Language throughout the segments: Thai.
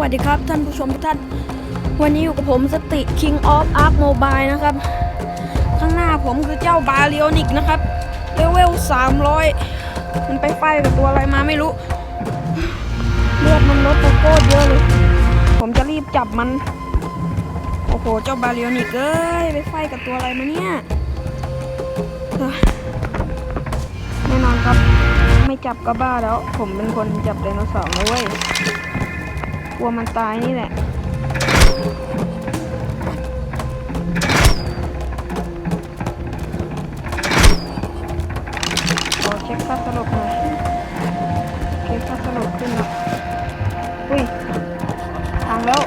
วัสดีครับ ท่านผู้ชมทุกท่าน วันนี้อยู่กับผมสติ King of Ark Mobile นะครับ ข้างหน้าผมคือเจ้าบาเ i โอนิกนะครับเลเวล 300 มันไปไฟกับตัวอะไรมาไม่รู้ เลือดมันลดโคตรเยอะเลย ผมจะรีบจับมัน โอ้โห เจ้าบาเ i โอนิกเอ้ย ไปไฟกับตัวอะไรมาเนี่ย แน่นอนครับ ไม่จับก็บ้าแล้ว ผมเป็นคนจับไดโนเสาร์เว้ย ลัวมันตายนี่แหละขอเช็คค่าสลบหน่อยเช็คค่าสลบขึ้นแล้วอุ้ยทางแล้ว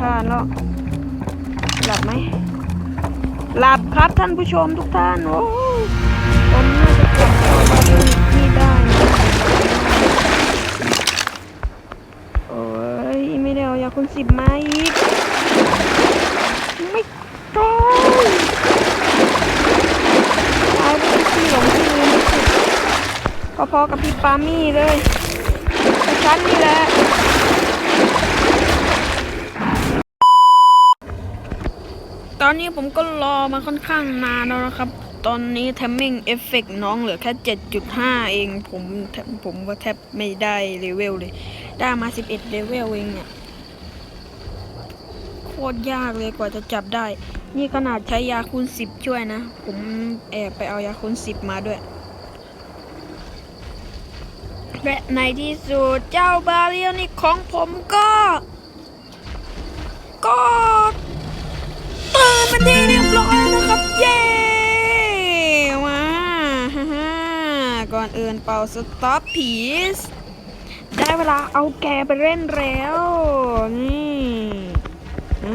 วิ่งผ่านแล้วหลับไหมหลับครับท่านผู้ชมทุกท่านโอ้ผมน่าจะกลับเข้ามาดูนี่ได้โอ้ยไม่ได้เอายาคุณสิบมาอีกไม่ต้องตายไปที่หลงที่ลืมไม่สุดพอๆกับพี่ปามี่เลยฉันนี่แหละ อนนี้ผมก็รอมาค่อนข้างนานแล้วนะครับ ตอนนี้ t ทมมิ่งเอฟเฟกน้องเหลือแค่ 7.5 เอง ผมผมว่าแทบไม่ได้เลเวลเลย ได้มา 11 เลเวลเองเนี่ย โคตรยากเลยกว่าจะจับได้ นี่ขนาดใช้ยาคูณ 10 ช่วยนะ ผมแอบไปเอายาคูณ 10 มาด้วยและในที่สุดเจ้าบาเรียนิกของผมก็ ก็ ตีเรียบร้อยแล้วนะครับ เย้ มาฮ่าฮ่าก่อนอื่นเป่าสต็อปผีสได้เวลาเอาแกไปเล่นแล้ว นี่ฮะ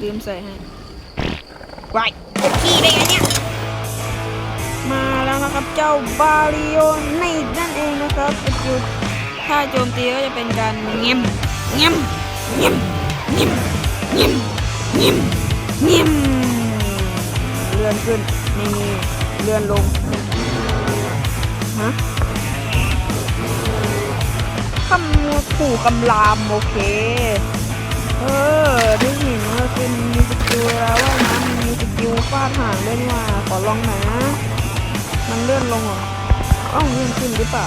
ลืมใส่ให้วายกดขี้ได้ไงเนี่ย มาแล้วนะครับเจ้าบาริโอในนั่นเองนะครับถ้าโจมตีก็จะเป็นการเงียมเงียมเงียมนิ่ม นิ่มนิ่มนิ่มเลื่อนขึ้นไม่มีเลื่อนลงฮะคำขู่กำลามโอเค เออได้เห็นว่าเป็นมีสกิลแล้วว่านะมันมีสกิลฟาดหางด้วยนี่ว่าขอลองหน่อยนะมันเลื่อนลงเหรออ้าวเลื่อนขึ้นหรือเปล่า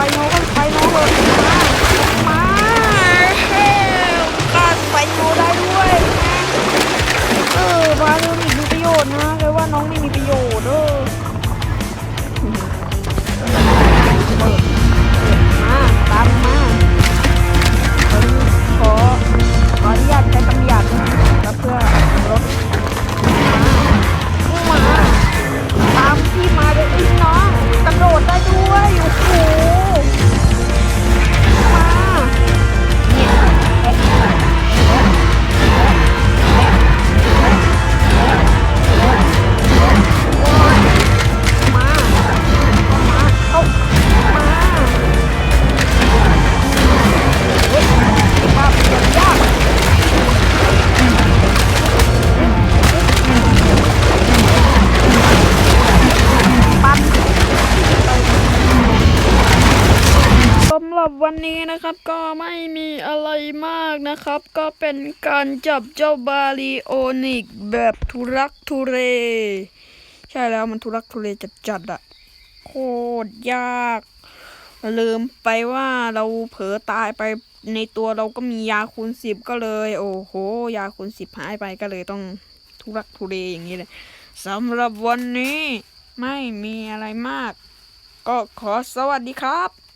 ไปน้องไปน้องเลยมาการไปโน้ได้ด้วยเออบาเธอมีประโยชน์นะแลยว่าน้องไม่มีประโยชน์เออ ฮ้นี้นะครับก็ไม่มีอะไรมากนะครับ ก็เป็นการจับเจ้าบาลีโอนิกแบบทุรักทุเลใช่แล้วมันทุรักทุเลจัดๆอะโคตรยาก ลืมไปว่าเราเผลอตายไปในตัวเราก็มียาคูณสิบก็เลย โอ้โห ยาคูณสิบหายไปก็เลยต้องทุรักทุเลอย่างนี้เลยสำหรับวันนี้ไม่มีอะไรมาก ก็ขอสวัสดีครับ